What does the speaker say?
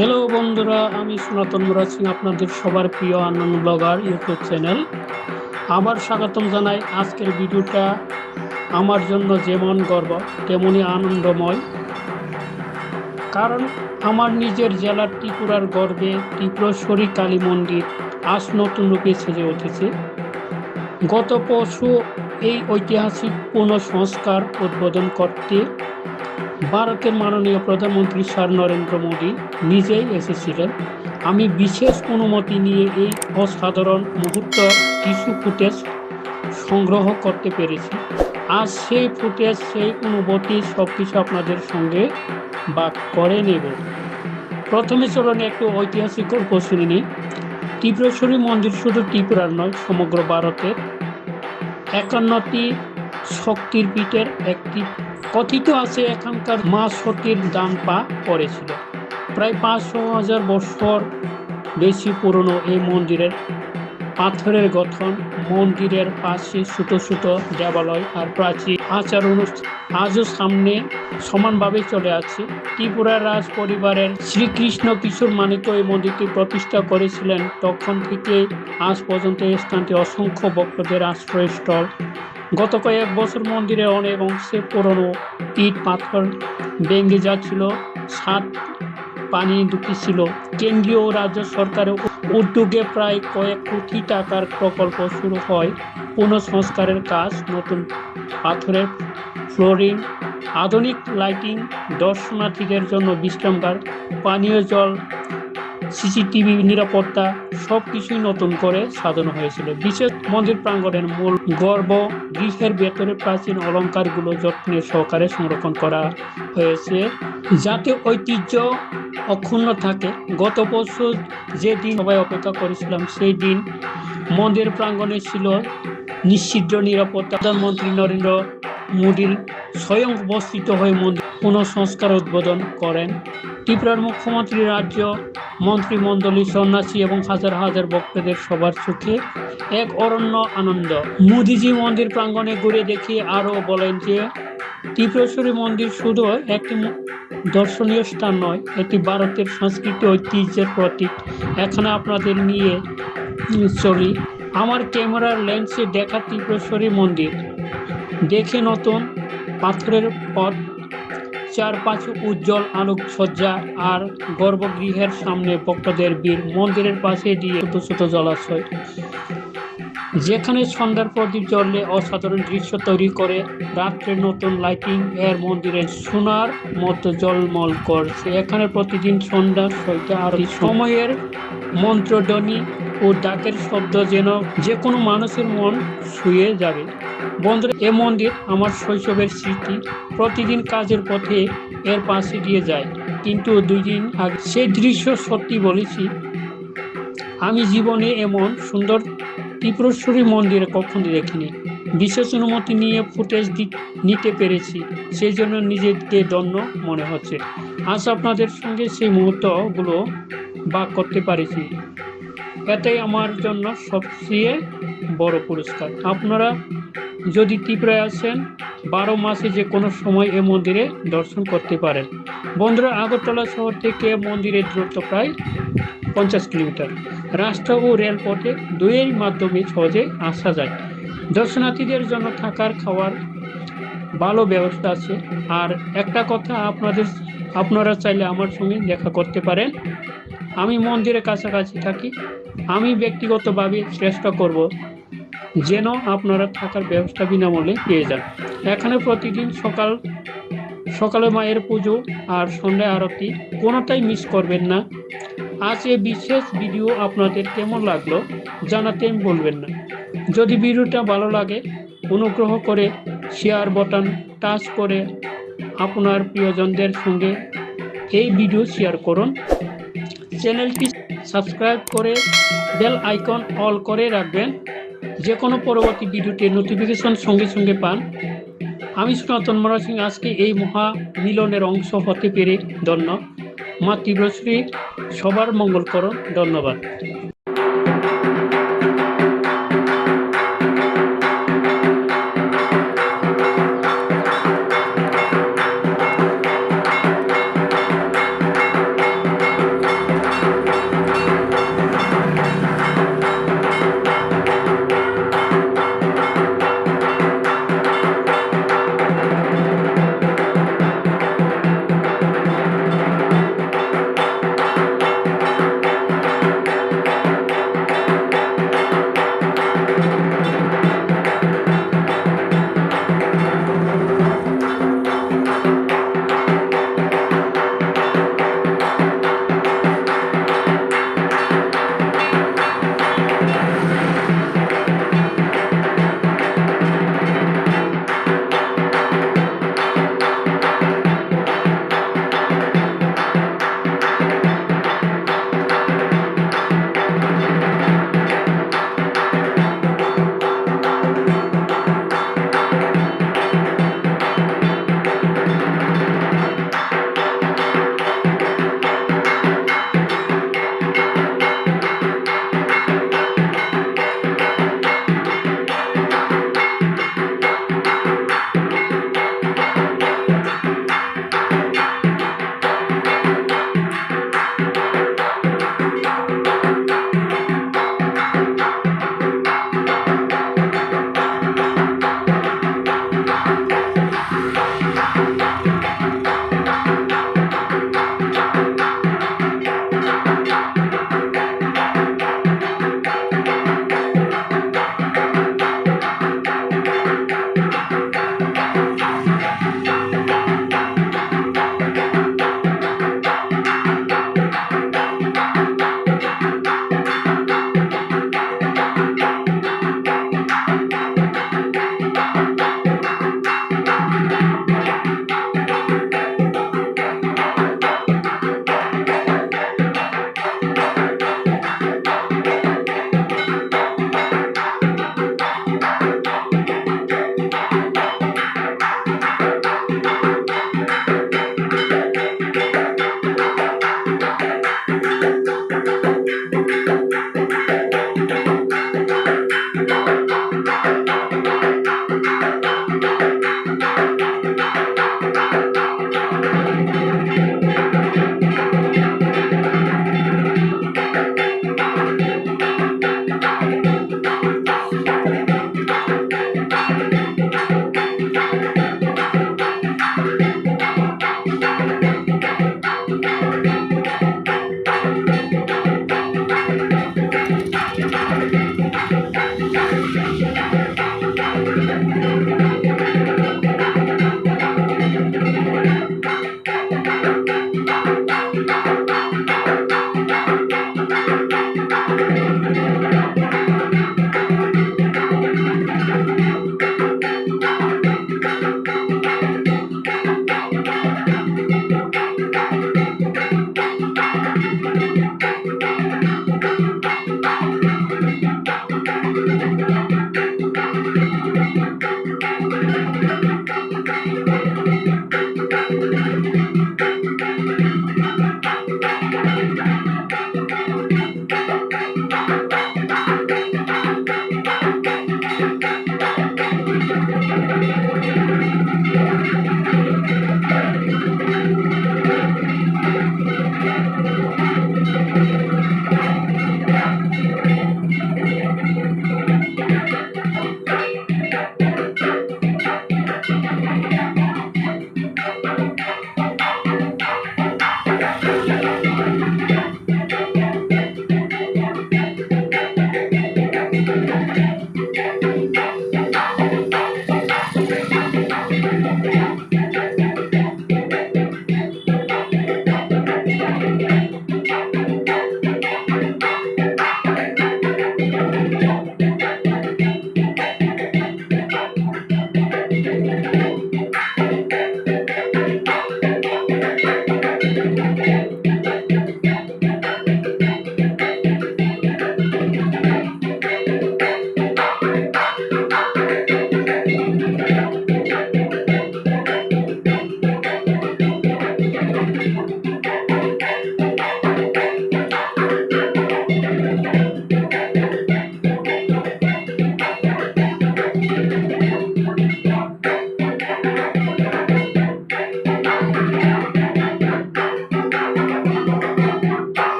Hello বন্ধুরা, আমি সনাতন মুরাদ সিং আপনাদের সবার প্রিয় আনন্দ ব্লগার ইউটিউব চ্যানেল। আবার স্বাগতম জানাই আজকের ভিডিওটা। আমার জন্য যেমন গর্ব, তেমনই আনন্দময়। কারণ আমার নিজের জেলার ত্রিপুরার গর্বে ত্রিপুরেশ্বরী কালী মন্দির আজ নতুন রূপে সেজে উঠেছে। গত পরশু এই ঐতিহাসিক পুনঃসংস্কার উদ্বোধন করতে ভারতের মাননীয় প্রধানমন্ত্রী স্যার নরেন্দ্র মোদী নিজেই এসেছিলেন। আমি বিশেষ অনুমতি নিয়ে এই অসাধারণ মুহূর্ত কিছু ফুটেজ সংগ্রহ করতে পেরেছি। আর সেই ফুটেজ, সেই অনুভূতি সব কিছু আপনাদের সঙ্গে বাক করে নেব। প্রথমে চলুন একটু ঐতিহাসিক গল্প শুনে নিই। ত্রিপুরেশ্বরী মন্দির শুধু ত্রিপুরার নয়, সমগ্র ভারতের একান্নটি শক্তির পীঠের একটি কথিত আছে, এখানকার মা সতীর দান পা পড়েছিল। প্রায় পাঁচশো হাজার বছর বেশি পুরনো এই মন্দিরের পাথরের গঠন, মন্দিরের পাশে ছোট ছোট দেবালয় আর প্রাচীন আচার অনুষ্ঠান আজও সামনে সমানভাবে চলে আছে। ত্রিপুরার রাজ পরিবারের শ্রীকৃষ্ণ কিশোর মানিক এই মন্দিরটি প্রতিষ্ঠা করেছিলেন তখন থেকে আজ পর্যন্ত এই স্থানটি অসংখ্য ভক্তদের আশ্রয়স্থল। গত কয়েক বছর মন্দিরে অনেক অংশে পুরনো ইট পাথর ভেঙে যাচ্ছিল সাত পানি ঢুকেছিল কেন্দ্রীয় রাজ্য সরকারের উদ্যোগে প্রায় কয়েক কোটি টাকার প্রকল্প শুরু হয়। পুনঃসংস্কারের কাজ, নতুন পাথরের ফ্লোরিং, আধুনিক লাইটিং, দর্শনার্থীদের জন্য বিশ্রামগার পানীয় জল সিসিটিভি নিরাপত্তা সব কিছুই নতুন করে সাজানো হয়েছিল। বিশেষ মন্দির প্রাঙ্গণের মূল গর্ব, গৃহের ভেতরে প্রাচীন অলঙ্কারগুলো যত্নের সহকারে সংরক্ষণ করা হয়েছে। যাতে ঐতিহ্য অক্ষুণ্ণ থাকে, গত বছর যে দিন সবাই অপেক্ষা করেছিলাম সেই দিন মন্দির প্রাঙ্গণে ছিল নিশ্চিদ্র নিরাপত্তা। প্রধানমন্ত্রী নরেন্দ্র মোদীর স্বয়ং উপস্থিত হয়ে মন্দির পুনঃসংস্কার উদ্বোধন করেন। ত্রিপুরার মুখ্যমন্ত্রী রাজ্য মন্ত্রিমণ্ডলী, সন্ন্যাসী এবং হাজার হাজার ভক্তদের সবার চোখে এক অরণ্য আনন্দ। মোদিজি মন্দির প্রাঙ্গণে ঘুরে দেখিয়ে আরও বলেন যে, ত্রিপুরেশ্বরী মন্দির শুধু একটি দর্শনীয় স্থান নয়, এটি ভারতের সংস্কৃতি ঐতিহ্যের প্রতীক। এখানে আপনাদের নিয়ে চলি। আমার ক্যামেরার লেন্সে দেখা ত্রিপুরেশ্বরী মন্দির। দেখে নতুন পাথরের পথ, চারপাশে উজ্জ্বল আলোকসজ্জা আর গর্ভগৃহের সামনে ভক্তদের বীর মন্দিরের পাশে দিয়ে ছোট ছোট জলাশয়, যেখানে সন্ধ্যার প্রদীপ জ্বললে অসাধারণ দৃশ্য তৈরি করে। রাত্রে নতুন লাইটিং এর মন্দিরে সোনার মতো জলমল করছে। এখানে প্রতিদিন সন্ধ্যা সৈতে আরতি সময়ের মন্ত্রধ্বনি ও ডাকের শব্দ যেন যে কোনো মানুষের মন ছুঁয়ে যাবে। বন্ধুরা, এ মন্দির আমার শৈশবের স্মৃতি। প্রতিদিন কাজের পথে এর পাশে দিয়ে যায়। কিন্তু দুই দিন আগে সেই দৃশ্য সত্যি বলেছি, আমি জীবনে এমন সুন্দর ত্রিপুরেশ্বরী মন্দিরে কখনো দেখিনি। বিশেষ অনুমতি নিয়ে ফুটেজ নিতে পেরেছি, সেই জন্য নিজেকে ধন্য মনে হচ্ছে। আজ আপনাদের সঙ্গে সেই মুহূর্তগুলো বাক করতে পারেছি। এটাই আমার জন্য সবচেয়ে বড় পুরস্কার। আপনারা যদি ত্রিপুরায় আসেন, বারো মাসে যে কোনো সময় এ মন্দিরে দর্শন করতে পারেন। বন্ধুরা, আগরতলা শহর থেকে মন্দিরের দূরত্ব প্রায় পঞ্চাশ কিলোমিটার। রাস্তা ও রেলপথে দুইয়ের মাধ্যমে সহজে আসা যায়। দর্শনার্থীদের জন্য থাকার খাওয়ার ভালো ব্যবস্থা আছে। আর একটা কথা আপনাদের, আপনারা চাইলে আমার সঙ্গে দেখা করতে পারেন। আমি মন্দিরের কাছাকাছি থাকি। আমি ব্যক্তিগতভাবে চেষ্টা করব যেন আপনারা থাকার ব্যবস্থা বিনামূল্যে পেয়ে যান। এখানে প্রতিদিন সকাল, সকালে মায়ের পুজো আর সন্ধ্যায় আরতি কোনোটাই মিস করবেন না। আজ এই বিশেষ ভিডিও আপনাদের কেমন লাগল জানাতে বলবেন না। যদি ভিডিওটা ভালো লাগে, অনুগ্রহ করে শেয়ার বাটন টাচ করে আপনার প্রিয়জনদের সঙ্গে এই ভিডিও শেয়ার করুন। চ্যানেলটি সাবস্ক্রাইব করে বেল আইকন অল করে রাখবেন। যে কোনো পরবর্তী ভিডিওতে নোটিফিকেশন সঙ্গে সঙ্গে পান। আমি সনাতন মহারাজ সিং, আজকে এই মহা মিলনের অংশ হতে পেরে ধন্য। মা তীব্রশ্রী সবার মঙ্গলকরণ ধন্যবাদ।